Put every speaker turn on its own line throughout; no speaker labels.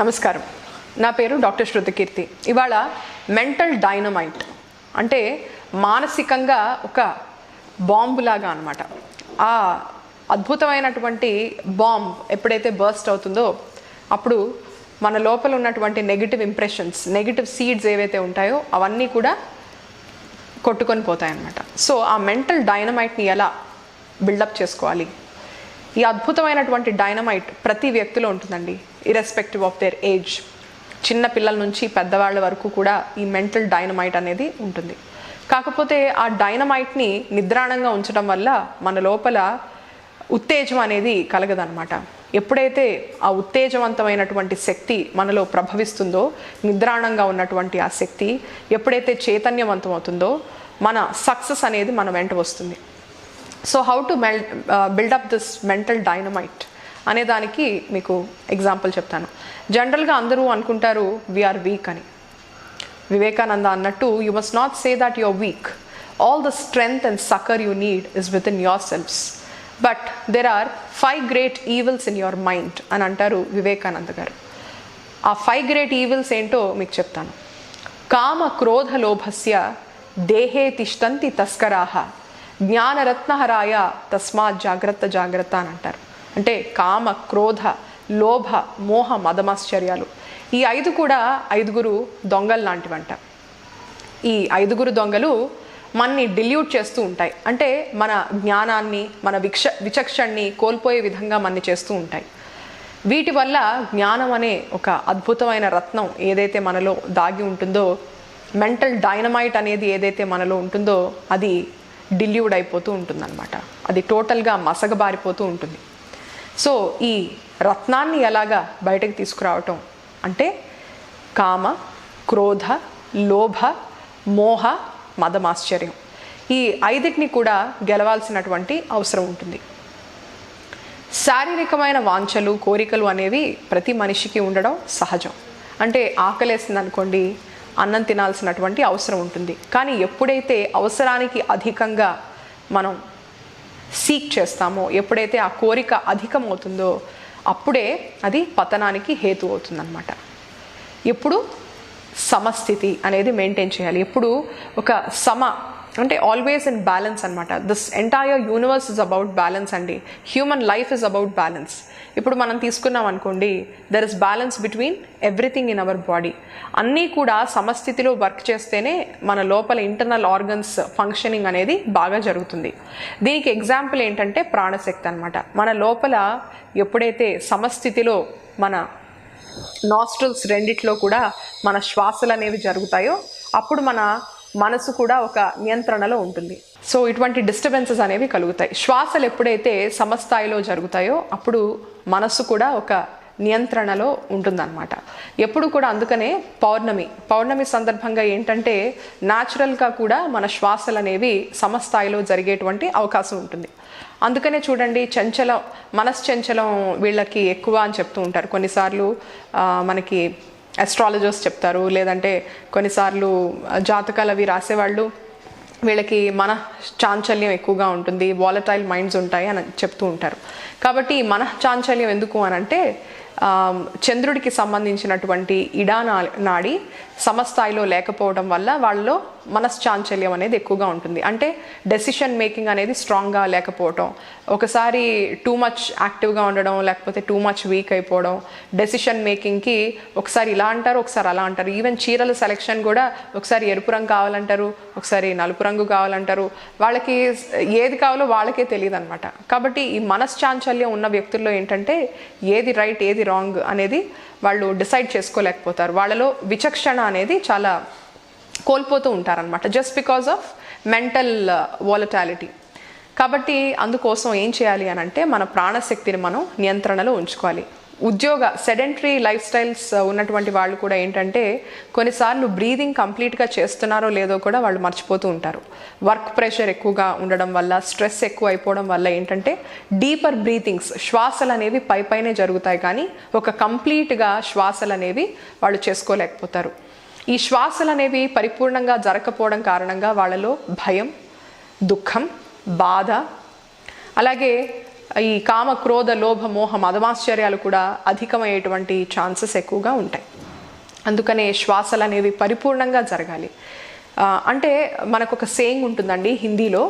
నమస్కారం. నా పేరు డాక్టర్ శృతికీర్తి. ఇవాళ మెంటల్ డైనమైట్ అంటే మానసికంగా ఒక బాంబులాగా అనమాట ఆ అద్భుతమైనటువంటి బాంబ్ ఎప్పుడైతే బర్స్ట్ అవుతుందో అప్పుడు మన లోపల ఉన్నటువంటి నెగిటివ్ ఇంప్రెషన్స్ నెగిటివ్ సీడ్స్ ఏవైతే ఉంటాయో అవన్నీ కూడా కొట్టుకొని పోతాయి అన్నమాట సో ఆ మెంటల్ డైనమైట్ని ఎలా బిల్డప్ చేసుకోవాలి? ఈ అద్భుతమైనటువంటి డైనమైట్ ప్రతి వ్యక్తిలో ఉంటుందండి. ఇరెస్పెక్టివ్ ఆఫ్ దేర్ ఏజ్ చిన్న పిల్లల నుంచి పెద్దవాళ్ళ వరకు కూడా ఈ మెంటల్ డైనమైట్ అనేది ఉంటుంది. కాకపోతే ఆ డైనమైట్ని నిద్రాణంగా ఉంచడం వల్ల మన లోపల ఉత్తేజం అనేది కలగదనమాట ఎప్పుడైతే ఆ ఉత్తేజవంతమైనటువంటి శక్తి మనలో ప్రభవిస్తుందో నిద్రాణంగా ఉన్నటువంటి ఆ శక్తి ఎప్పుడైతే చైతన్యవంతం అవుతుందో మన సక్సెస్ అనేది మన వెంట వస్తుంది. So how to మెల్ build up this mental dynamite అనే దానికి మీకు ఎగ్జాంపుల్ చెప్తాను. జనరల్గా అందరూ అనుకుంటారు వీఆర్ వీక్ అని. వివేకానంద అన్నట్టు you must not say that your weak all the strength and succour you need is within yourselves but there are five great evils in your mind అని అంటారు వివేకానంద గారు. ఆ ఫైవ్ గ్రేట్ ఈవిల్స్ ఏంటో మీకు చెప్తాను. కామ క్రోధ లోభస్య దేహే తిష్టంతి తస్కరాహ. జ్ఞానరత్నహరాయ తస్మాత్ జాగ్రత్త జాగ్రత్త అని అంటారు. అంటే కామ క్రోధ లోభ మోహ మదమాశ్చర్యాలు. ఈ ఐదు కూడా ఐదుగురు దొంగలు లాంటివంట. ఈ ఐదుగురు దొంగలు మనని డిల్యూట్ చేస్తూ ఉంటాయి. అంటే మన జ్ఞానాన్ని మన విక్ష విచక్షణని కోల్పోయే విధంగా మనని చేస్తూ ఉంటాయి. వీటి వల్ల జ్ఞానం అనే ఒక అద్భుతమైన రత్నం ఏదైతే మనలో దాగి ఉంటుందో మెంటల్ డైనమైట్ అనేది ఏదైతే మనలో ఉంటుందో అది డిల్యూడ్ అయిపోతూ ఉంటుందన్నమాట. అది టోటల్గా మసగబారిపోతూ ఉంటుంది. సో ఈ రత్నాన్ని ఎలాగా బయటకు తీసుకురావటం అంటే కామ క్రోధ లోభ మోహ మదమాశ్చర్యం. ఈ ఐదిటిని కూడా గెలవాల్సినటువంటి అవసరం ఉంటుంది. శారీరకమైన వాంఛలు కోరికలు అనేవి ప్రతి మనిషికి ఉండడం సహజం. అంటే ఆకలేసింది అనుకోండి అన్నం తినాల్సినటువంటి అవసరం ఉంటుంది. కానీ ఎప్పుడైతే అవసరానికి అధికంగా మనం సీక్ చేస్తామో ఎప్పుడైతే ఆ కోరిక అధికమవుతుందో అప్పుడే అది పతనానికి హేతు అవుతుందన్నమాట. ఎప్పుడు సమస్థితి అనేది మెయింటైన్ చేయాలి. ఎప్పుడు ఒక సమ అంటే ఆల్వేస్ ఇన్ బ్యాలెన్స్ అనమాట this entire universe is about balance అండి. Human life is about balance ఇప్పుడు మనం తీసుకున్నాం అనుకోండి there is balance between everything in our body అన్నీ కూడా సమస్థితిలో వర్క్ చేస్తేనే మన లోపల ఇంటర్నల్ ఆర్గన్స్ ఫంక్షనింగ్ అనేది బాగా జరుగుతుంది. దీనికి ఎగ్జాంపుల్ ఏంటంటే ప్రాణశక్తి అనమాట మన లోపల ఎప్పుడైతే సమస్థితిలో మన నాస్ట్రల్స్ రెండిట్లో కూడా మన శ్వాసలు అనేవి జరుగుతాయో అప్పుడు మన మనసు కూడా ఒక నియంత్రణలో ఉంటుంది. సో ఇటువంటి డిస్టర్బెన్సెస్ అనేవి కలుగుతాయి. శ్వాసలు ఎప్పుడైతే సమస్థాయిలో జరుగుతాయో అప్పుడు మనసు కూడా ఒక నియంత్రణలో ఉంటుందన్నమాట. ఎప్పుడు కూడా అందుకనే పౌర్ణమి. పౌర్ణమి సందర్భంగా ఏంటంటే న్యాచురల్గా కూడా మన శ్వాసలు అనేవి సమస్థాయిలో జరిగేటువంటి అవకాశం ఉంటుంది. అందుకనే చూడండి చంచలం మనశ్చంచలం వీళ్ళకి ఎక్కువ అని చెప్తూ ఉంటారు. కొన్నిసార్లు మనకి అస్ట్రాలజర్స్ చెప్తారు లేదంటే కొన్నిసార్లు జాతకాలు అవి రాసేవాళ్ళు వీళ్ళకి మన చాంచల్యం ఎక్కువగా ఉంటుంది వాలటైల్ మైండ్స్ ఉంటాయి అని చెప్తూ ఉంటారు. కాబట్టి మన చాంచల్యం ఎందుకు అని అంటే చంద్రుడికి సంబంధించినటువంటి ఇడా నాడి సమస్థాయిలో లేకపోవడం వల్ల వాళ్ళలో మనశ్చాంచల్యం అనేది ఎక్కువగా ఉంటుంది. అంటే డెసిషన్ మేకింగ్ అనేది స్ట్రాంగ్గా లేకపోవడం ఒకసారి టూ మచ్ యాక్టివ్గా ఉండడం లేకపోతే టూ మచ్ వీక్ అయిపోవడం డెసిషన్ మేకింగ్కి ఒకసారి ఇలా అంటారు ఒకసారి అలా అంటారు. ఈవెన్ చీరల సెలెక్షన్ కూడా ఒకసారి ఎరుపు రంగు కావాలంటారు ఒకసారి నలుపు రంగు కావాలంటారు. వాళ్ళకి ఏది కావాలో వాళ్ళకే తెలియదు అనమాట కాబట్టి ఈ మనశ్చాంచల్యం ఉన్న వ్యక్తుల్లో ఏంటంటే ఏది రైట్ ఏది రాంగ్ అనేది వాళ్ళు డిసైడ్ చేసుకోలేకపోతారు. వాళ్ళలో విచక్షణ అనేది చాలా కోల్పోతూ ఉంటారనమాట just because of mental volatility కాబట్టి అందుకోసం ఏం చేయాలి అని అంటే మన ప్రాణశక్తిని మనం నియంత్రణలో ఉంచుకోవాలి. ఉద్యోగ సెడెంటరీ లైఫ్ స్టైల్స్ ఉన్నటువంటి వాళ్ళు కూడా ఏంటంటే కొన్నిసార్లు బ్రీదింగ్ కంప్లీట్గా చేస్తున్నారో లేదో కూడా వాళ్ళు మర్చిపోతూ ఉంటారు. వర్క్ ప్రెషర్ ఎక్కువగా ఉండడం వల్ల స్ట్రెస్ ఎక్కువ అయిపోవడం వల్ల ఏంటంటే డీపర్ బ్రీతింగ్స్ శ్వాసలు అనేవి పైపైనే జరుగుతాయి కానీ ఒక కంప్లీట్గా శ్వాసలు అనేవి వాళ్ళు చేసుకోలేకపోతారు. ఈ శ్వాసలు అనేవి పరిపూర్ణంగా జరగకపోవడం కారణంగా వాళ్ళలో భయం దుఃఖం బాధ. అలాగే ఈ కామ క్రోధ లోభ మోహ మదమాశ్చర్యాలు కూడా అధికమయ్యేటువంటి ఛాన్సెస్ ఎక్కువగా ఉంటాయి. అందుకనే శ్వాసలు అనేవి పరిపూర్ణంగా జరగాలి. అంటే మనకు ఒక సేయింగ్ ఉంటుందండి హిందీలో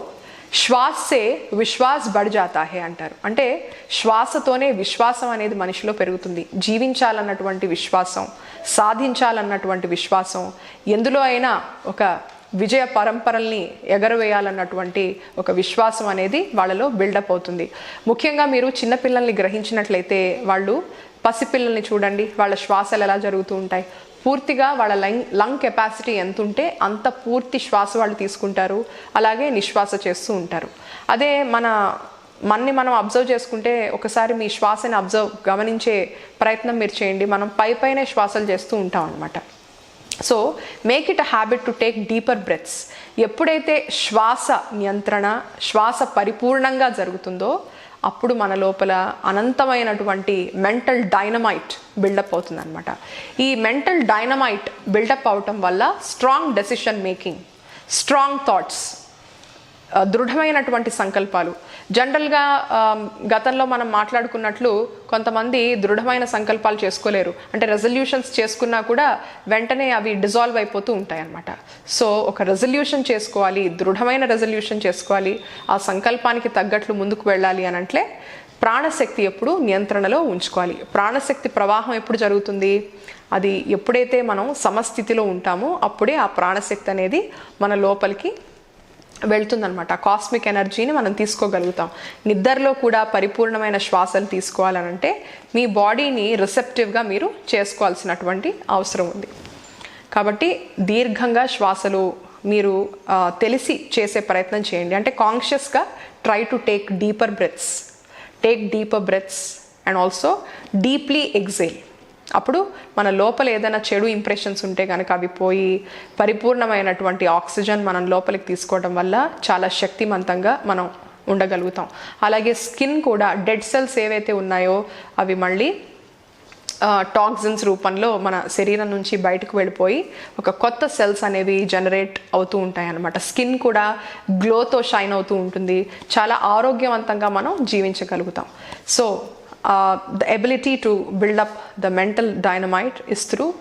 శ్వాసే విశ్వాస్ బడ్ జాతా హే అంటారు. అంటే శ్వాసతోనే విశ్వాసం అనేది మనిషిలో పెరుగుతుంది. జీవించాలన్నటువంటి విశ్వాసం సాధించాలన్నటువంటి విశ్వాసం ఎందులో అయినా ఒక విజయ పరంపరల్ని ఎగరవేయాలన్నటువంటి ఒక విశ్వాసం అనేది వాళ్ళలో బిల్డప్ అవుతుంది. ముఖ్యంగా మీరు చిన్నపిల్లల్ని గ్రహించినట్లయితే వాళ్ళు పసిపిల్లల్ని చూడండి వాళ్ళ శ్వాసలు ఎలా జరుగుతూ ఉంటాయి. పూర్తిగా వాళ్ళ లంగ్ లంగ్ కెపాసిటీ ఎంత ఉంటే అంత పూర్తి శ్వాస వాళ్ళు తీసుకుంటారు. అలాగే నిశ్వాస చేస్తూ ఉంటారు. అదే మన మన్ని మనం అబ్జర్వ్ చేసుకుంటే ఒకసారి మీ శ్వాసని అబ్జర్వ్ గమనించే ప్రయత్నం మీరు చేయండి. మనం పై పైనే శ్వాసలు చేస్తూ ఉంటాం అనమాట so make it a habit to take deeper breaths ఎప్పుడైతే శ్వాస నియంత్రణ శ్వాస పరిపూర్ణంగా జరుగుతుందో అప్పుడు మన లోపల అనంతమైనటువంటి మెంటల్ డైనమైట్ బిల్డప్ అవుతుంది అనమాట ఈ మెంటల్ డైనమైట్ బిల్డప్ అవటం వల్ల strong decision making strong thoughts దృఢమైనటువంటి సంకల్పాలు. జనరల్గా గతంలో మనం మాట్లాడుకున్నట్లు కొంతమంది దృఢమైన సంకల్పాలు చేసుకోలేరు. అంటే రెజల్యూషన్స్ చేసుకున్నా కూడా వెంటనే అవి డిజాల్వ్ అయిపోతూ ఉంటాయి అన్నమాట సో ఒక రెజల్యూషన్ చేసుకోవాలి దృఢమైన రెజల్యూషన్ చేసుకోవాలి ఆ సంకల్పానికి తగ్గట్లు ముందుకు వెళ్ళాలి అని అంటే ప్రాణశక్తి ఎప్పుడు నియంత్రణలో ఉంచుకోవాలి. ప్రాణశక్తి ప్రవాహం ఎప్పుడు జరుగుతుంది? అది ఎప్పుడైతే మనం సమస్థితిలో ఉంటామో అప్పుడే ఆ ప్రాణశక్తి అనేది మన లోపలికి వెళ్తుందనమాట కాస్మిక్ ఎనర్జీని మనం తీసుకోగలుగుతాం. నిద్రలో కూడా పరిపూర్ణమైన శ్వాసలు తీసుకోవాలనంటే మీ బాడీని రిసెప్టివ్గా మీరు చేసుకోవాల్సినటువంటి అవసరం ఉంది. కాబట్టి దీర్ఘంగా శ్వాసలు మీరు తెలిసి చేసే ప్రయత్నం చేయండి. అంటే కాన్షియస్గా try to take deeper breaths take deeper breaths and also deeply exhale అప్పుడు మన లోపల ఏదైనా చెడు ఇంప్రెషన్స్ ఉంటే కనుక అవి పోయి పరిపూర్ణమైనటువంటి ఆక్సిజన్ మనం లోపలికి తీసుకోవడం వల్ల చాలా శక్తివంతంగా మనం ఉండగలుగుతాం. అలాగే స్కిన్ కూడా డెడ్ సెల్స్ ఏవైతే ఉన్నాయో అవి మళ్ళీ టాక్సిన్స్ రూపంలో మన శరీరం నుంచి బయటకు వెళ్ళిపోయి ఒక కొత్త సెల్స్ అనేవి జనరేట్ అవుతూ ఉంటాయి అన్నమాట స్కిన్ కూడా గ్లోతో షైన్ అవుతూ ఉంటుంది. చాలా ఆరోగ్యవంతంగా మనం జీవించగలుగుతాం. So the ability to build up the mental dynamite is through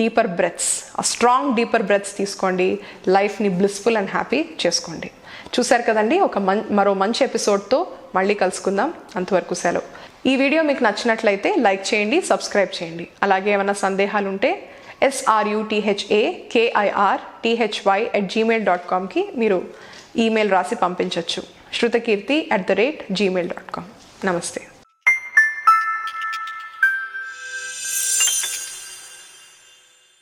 deeper breaths ఆ స్ట్రాంగ్ డీపర్ బ్రెత్స్ తీసుకోండి. లైఫ్ని బ్లిస్ఫుల్ అండ్ హ్యాపీ చేసుకోండి. చూశారు కదండి? ఒక మన్ మరో మంచి ఎపిసోడ్తో మళ్ళీ కలుసుకుందాం. అంతవరకు సెలవు. ఈ వీడియో మీకు నచ్చినట్లయితే లైక్ చేయండి సబ్స్క్రైబ్ చేయండి. అలాగే ఏమైనా సందేహాలు ఉంటే S R U T H A K I R T H Y at Gmail dot కామ్కి మీరు ఈమెయిల్ రాసి పంపించవచ్చు Shrutakirti at the rate Gmail dot com నమస్తే.